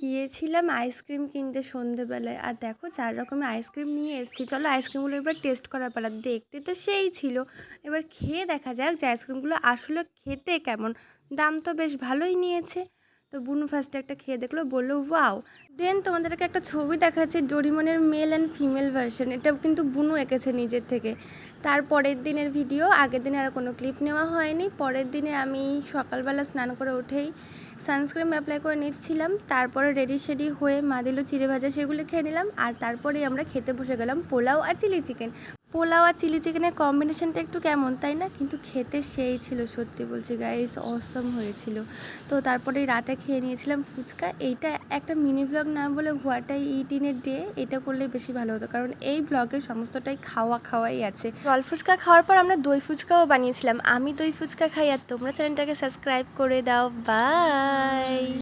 গিয়েছিলাম আইসক্রিম কিনতে সন্ধেবেলায়। আর দেখো, চার রকমের আইসক্রিম নিয়ে এসেছি। চলো আইসক্রিমগুলো এবার টেস্ট করা পালা। দেখতে তো সেই ছিল। এবার খেয়ে দেখা যাক যে আইসক্রিমগুলো আসলে খেতে কেমন। দাম তো বেশ ভালোই নিয়েছে। তো বুনু ফার্স্টে একটা খেয়ে দেখল, বলল, ওয়াও। দেন তোমাদেরকে একটা ছবি দেখাচ্ছে, ডোরিমনের মেল অ্যান্ড ফিমেল ভার্সন এটা কিন্তু বুনু এঁকেছে নিজের থেকে। তার পরের দিনের ভিডিও আগের দিনে আর কোনো ক্লিপ নেওয়া হয়নি। পরের দিনে আমি সকালবেলা স্নান করে উঠেই সানস্ক্রিন অ্যাপ্লাই করে নিচ্ছিলাম। তারপরে রেডি শেডি হয়ে মা দিল চিড়ে ভাজা, সেগুলো খেয়ে নিলাম। আর তারপরেই আমরা খেতে বসে গেলাম পোলাও আর চিলি চিকেন পোলাও আর চিলি চিকেনের কম্বিনেশনটা একটু কেমন, তাই না? কিন্তু খেতে সেই ছিল, সত্যি বলছি গাইস অসম হয়েছিল। তো তারপরে রাতে খেয়ে নিয়েছিলাম ফুচকা। এইটা একটা মিনি ব্লগ না বলে হোয়াটাই ইট ডে এটা করলেই বেশি ভালো হতো। কারণ এই ব্লগে সমস্তটাই খাওয়া খাওয়াই আছে। জল ফুচকা খাওয়ার পর আমরা দই ফুচকাও বানিয়েছিলাম। আমি দই ফুচকা খাই আর তোমরা চ্যানেলটাকে সাবস্ক্রাইব করে দাও। বাই